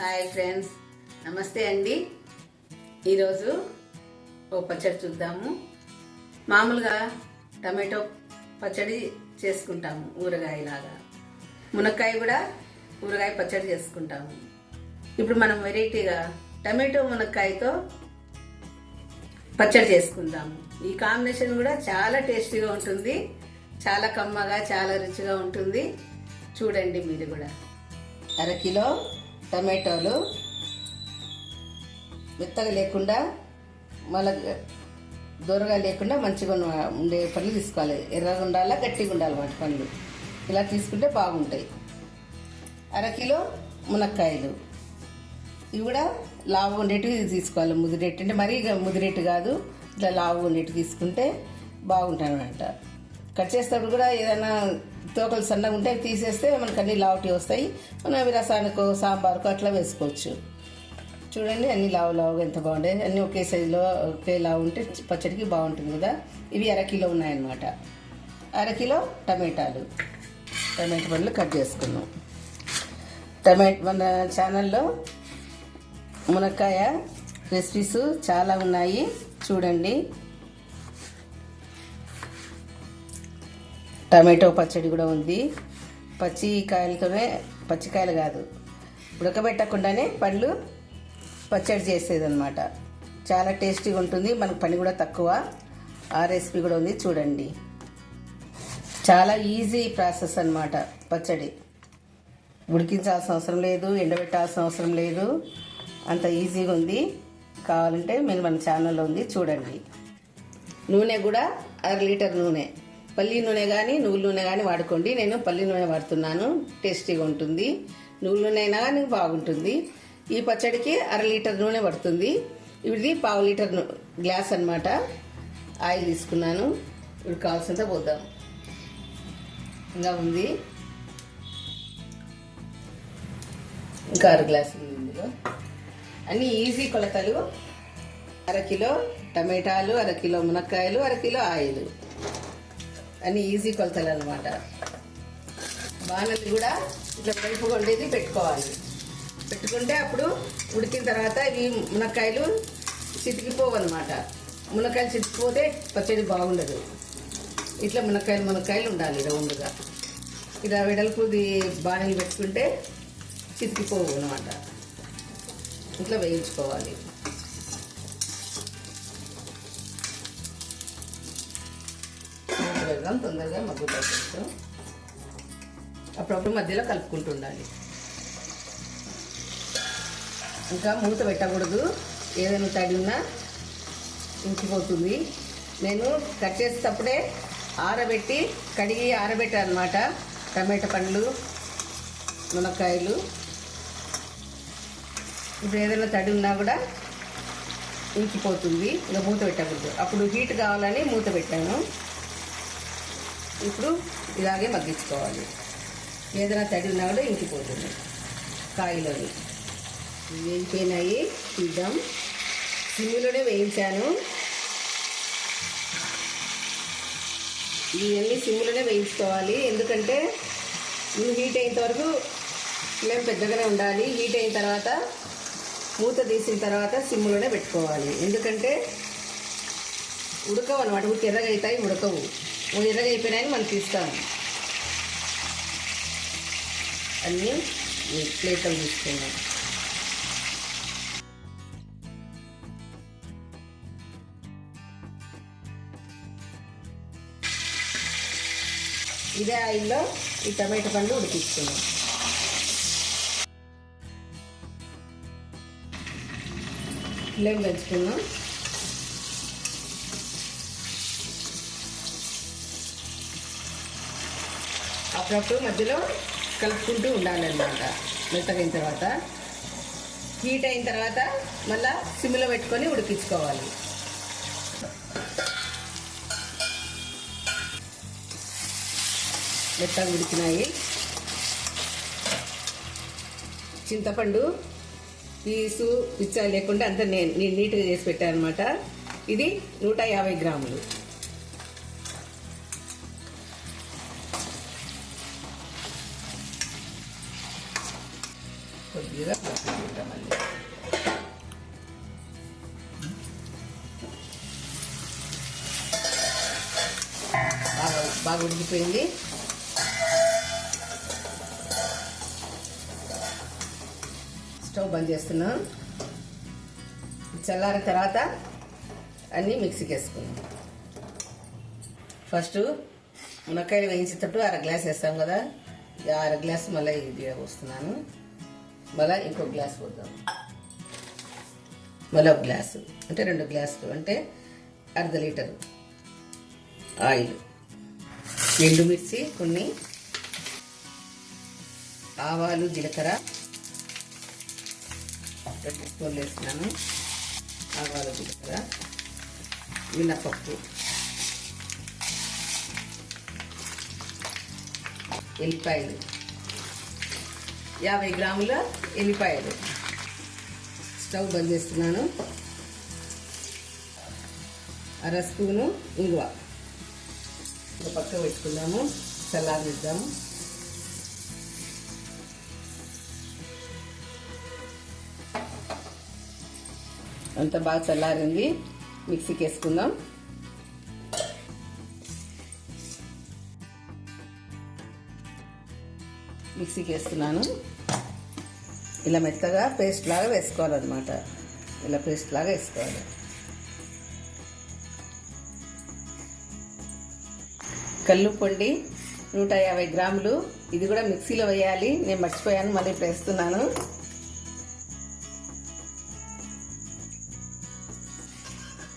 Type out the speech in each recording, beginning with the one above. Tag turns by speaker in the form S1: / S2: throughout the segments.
S1: Hi friends నమస్తే అండి. ఈరోజు ఓ పచ్చడి చూద్దాము. మామూలుగా టమాటో పచ్చడి చేసుకుంటాము ఊరగాయలాగా. మునక్కాయ కూడా ఊరగాయ పచ్చడి చేసుకుంటాము. ఇప్పుడు మనం వెరైటీగా టమాటో మునక్కాయతో పచ్చడి చేసుకుందాము. ఈ కాంబినేషన్ కూడా చాలా టేస్టీగా ఉంటుంది చాలా కమ్మగా చాలా రుచిగా ఉంటుంది. చూడండి మీరు కూడా. అరకిలో టమాటోలు మెత్తగా లేకుండా మళ్ళీ దూరగా లేకుండా మంచిగా ఉండే పనులు తీసుకోవాలి. ఎర్రగా ఉండాలా గట్టిగా ఉండాలి వాటి పళ్ళు. ఇలా తీసుకుంటే బాగుంటాయి. అరకిలో మునక్కాయలు. ఇవి కూడా లావు ఉండేటివి తీసుకోవాలి. ముదిరెట్టు అంటే మరీ ఇక కాదు. ఇట్లా లావు ఉండేటివి తీసుకుంటే బాగుంటాయి అనమాట కట్ చేసేటప్పుడు కూడా ఏదైనా తోకలు సన్నగా ఉంటే తీసేస్తే మనకు అన్ని లావుటి వస్తాయి. మనం అవి రసానికి సాంబార్కు అట్లా వేసుకోవచ్చు. చూడండి అన్ని లావు లావుగా ఎంత బాగుంటాయి అన్నీ ఒకే సైజులో ఒకే లావు ఉంటే పచ్చడికి బాగుంటుంది కదా. ఇవి అరకిలో ఉన్నాయన్నమాట. అరకిలో టమాటాలు. టమాటా పండ్లు కట్ చేసుకున్నాం టమాటా మన ఛానల్లో మునక్కాయ రెసిపీస్ చాలా ఉన్నాయి. చూడండి. టమాటో పచ్చడి కూడా ఉంది. పచ్చికాయలతోనే పచ్చికాయలు కాదు. ఉడకబెట్టకుండానే పళ్ళు పచ్చడి చేసేదన్నమాట. చాలా టేస్టీగా ఉంటుంది. మనకు పని కూడా తక్కువ. ఆ రెసిపీ కూడా ఉంది. చూడండి. చాలా ఈజీ ప్రాసెస్ అన్నమాట పచ్చడి. ఉడికించాల్సిన అవసరం లేదు ఎండబెట్టాల్సిన అవసరం లేదు. అంత ఈజీగా ఉంది. కావాలంటే మీరు మన ఛానల్లో ఉంది. చూడండి. నూనె కూడా అర లీటర్ నూనె. పల్లి నూనె కానీ నువ్వుల నూనె కానీ వాడుకోండి. నేను పల్లి నూనె వాడుతున్నాను. టేస్టీగా ఉంటుంది. నువ్వుల నూనె అయినా కానీ బాగుంటుంది. ఈ పచ్చడికి అర లీటర్ నూనె పడుతుంది. ఇది పావు లీటర్ గ్లాస్ అన్నమాట ఆయిల్ తీసుకున్నాను. ఇప్పుడు కావాల్సినంత పోద్దాం. ఇంకా ఉంది. ఇంకా అర గ్లాస్ ఉంది ఇందులో. అన్ని ఈజీ కొలతలు. అరకిలో టమాటాలు అరకిలో మునక్కాయలు అరకిలో ఆయిల్. అన్ని ఈజీ కొలతలు అనమాట బాణలు కూడా ఇట్లా వెలుపుగా ఉండేది పెట్టుకోవాలి. పెట్టుకుంటే అప్పుడు ఉడికిన తర్వాత ఇవి మునక్కాయలు చితికిపోవు అనమాట మునక్కాయలు చితికిపోతే పచ్చడి బాగుండదు. ఇట్లా మునక్కాయలు మునక్కాయలు ఉండాలి రౌండ్గా. ఇలా వెడల్పుది బాణలు పెట్టుకుంటే చితికిపోవు అనమాట ఇట్లా వేయించుకోవాలి. మూత తొందరగా మగ్గుతాయి అప్పుడప్పుడు మధ్యలో కలుపుకుంటూ ఉండాలి ఇంకా మూత పెట్టకూడదు. ఏదైనా తడి ఉన్నా ఇంకిపోతుంది. నేను కట్ చేసేటప్పుడే ఆరబెట్టి కడిగి ఆరబెట్టాను అనమాట టమాటా పండ్లు మునక్కాయలు. ఇప్పుడు ఏదైనా తడి ఉన్నా కూడా ఇంకిపోతుంది. ఇంకా మూత పెట్టకూడదు. అప్పుడు హీట్ కావాలని మూత పెట్టాను. ఇప్పుడు ఇలాగే మగ్గించుకోవాలి. ఏదైనా తడి ఉన్నా కూడా ఇంకిపోతుంది. కాయలోని. ఇవి వేగిపోయినాయి చూద్దాం. సిమ్లోనే వేయించాను. ఇవన్నీ సిమ్లోనే వేయించుకోవాలి. ఎందుకంటే ఇవి హీట్ అయినంత వరకు ఫ్లేమ్ పెద్దగానే ఉండాలి. హీట్ అయిన తర్వాత మూత తీసిన తర్వాత సిమ్లోనే పెట్టుకోవాలి. ఎందుకంటే ఉడకవు అనమాట ఊరికి ఎర్రగా అవుతాయి ఉడకవు. ఓ ఎర్రగా అయిపోయినాయని మనం తీస్తాం అన్నీ ప్లేట్లో తీసుకున్నాం ఇదే ఆయిల్లో ఈ టమాటో పండ్లు ఉడికిస్తున్నాం. ఫ్లేమ్ పెంచుకున్నాం అప్పుడప్పుడు మధ్యలో కలుపుకుంటూ ఉండాలన్నమాట. మెత్తగైన తర్వాత. హీట్ అయిన తర్వాత మళ్ళా సిమ్లో పెట్టుకొని ఉడికించుకోవాలి. మెత్తగా ఉడికినాయి. చింతపండు పీసు పిచ్చా లేకుండా అంతా నేను నేను నీట్గా చేసి పెట్టాను అనమాట ఇది నూట యాభై గ్రాములు. కొద్దిగా మళ్ళీ. బాగా బాగా ఉడికిపోయింది. స్టవ్ బంద్ చేస్తున్నాం. చల్లారిన తర్వాత అన్నీ మిక్సీకి వేసుకున్నాం ఫస్ట్ మునక్కాయలు వేయించేటప్పుడు అర గ్లాస్ వేస్తాం కదా అర గ్లాస్ మళ్ళీ ఇది వస్తున్నాను మళ్ళీ ఇంకో గ్లాస్ పోద్దాం. మళ్ళీ ఒక గ్లాసు అంటే రెండు గ్లాసులు అంటే అర్ధ లీటరు ఆయిల్. ఎండుమిర్చి కొన్ని ఆవాలు జీలకర్ర రెండు స్పూన్లు వేసినాను ఆవాలు జీలకర్ర మినపప్పు. ఎల్లిపాయలు. యాభై గ్రాముల ఎల్లిపాయలు. స్టవ్ బంద్ చేస్తున్నాను. అర స్పూను ఇంగువ. ఒక పక్క పెట్టుకుందాము. చల్లారిద్దాము అంత బాగా చల్లారింది. మిక్సీకి వేసుకుందాం. మిక్సీకి వేస్తున్నాను ఇలా మెత్తగా పేస్ట్ లాగా వేసుకోవాలన్నమాట. ఇలా పేస్ట్ లాగా వేసుకోవాలి. కళ్ళు పొండి నూట యాభై గ్రాములు. ఇది కూడా మిక్సీలో వేయాలి. నేను మర్చిపోయాను మళ్ళీ ఇప్పుడు వేస్తున్నాను.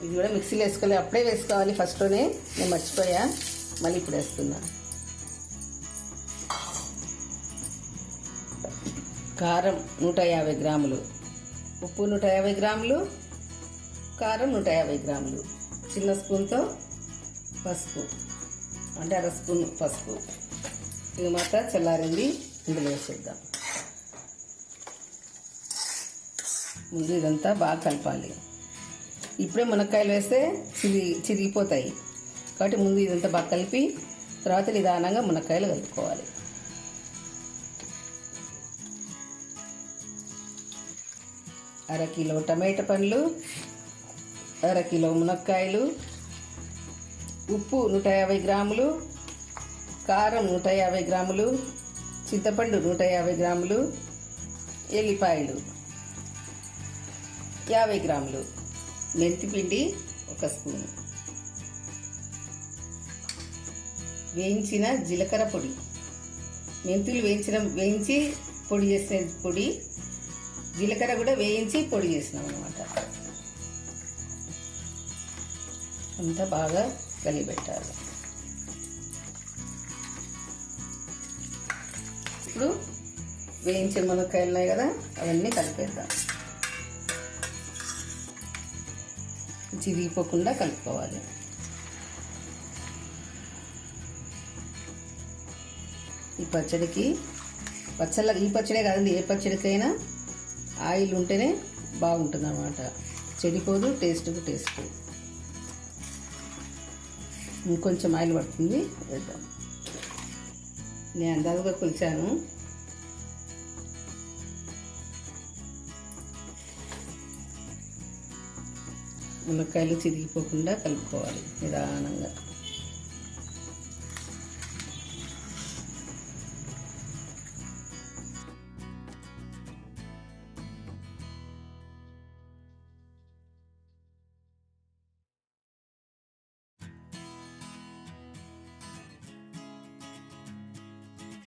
S1: ఇది కూడా మిక్సీలో వేసుకోవాలి అప్పుడే వేసుకోవాలి. ఫస్ట్లోనే నేను మర్చిపోయా మళ్ళీ ఇప్పుడు వేస్తున్నాను కారం నూట యాభై గ్రాములు. ఉప్పు నూట యాభై గ్రాములు కారం నూట యాభై గ్రాములు. చిన్న స్పూన్తో పసుపు అంటే అర స్పూన్ పసుపు. ఇది మాత్రం చల్లారింది ఇందులో వేసేద్దాం. ముందు ఇదంతా బాగా కలపాలి. ఇప్పుడే మునక్కాయలు వేస్తే చిరి చిరిగిపోతాయి. కాబట్టి ముందు ఇదంతా బాగా కలిపి తర్వాత నిదానంగా మునక్కాయలు కలుపుకోవాలి. అరకిలో టమాటా పండ్లు అరకిలో మునక్కాయలు ఉప్పు నూట యాభై గ్రాములు కారం నూట యాభై గ్రాములు చింతపండు నూట యాభై గ్రాములు ఎల్లిపాయలు యాభై గ్రాములు మెంతిపిండి ఒక స్పూను. వేయించిన జీలకర్ర పొడి. మెంతులు వేయించిన వేయించి పొడి చేసిన పొడి జీలకర్ర కూడా వేయించి పొడి చేసినాం అనమాట అంతా బాగా కలిపెట్టాలి. ఇప్పుడు వేయించిన మునక్కాయలు ఉన్నాయి కదా అవన్నీ కలిపేద్దాం. చిరిగిపోకుండా కలుపుకోవాలి. ఈ పచ్చడికి పచ్చళ్ళ ఈ పచ్చడే కాదండి ఏ పచ్చడికైనా ఆయిల్ ఉంటేనే బాగుంటుంది అన్నమాట చెడిపోదు టేస్ట్కి టేస్ట్. ఇంకొంచెం ఆయిల్ పడుతుంది వేద్దాం. నేను అందాజుగా కొలిచాను. మునక్కాయలు చిరిగిపోకుండా కలుపుకోవాలి నిదానంగా.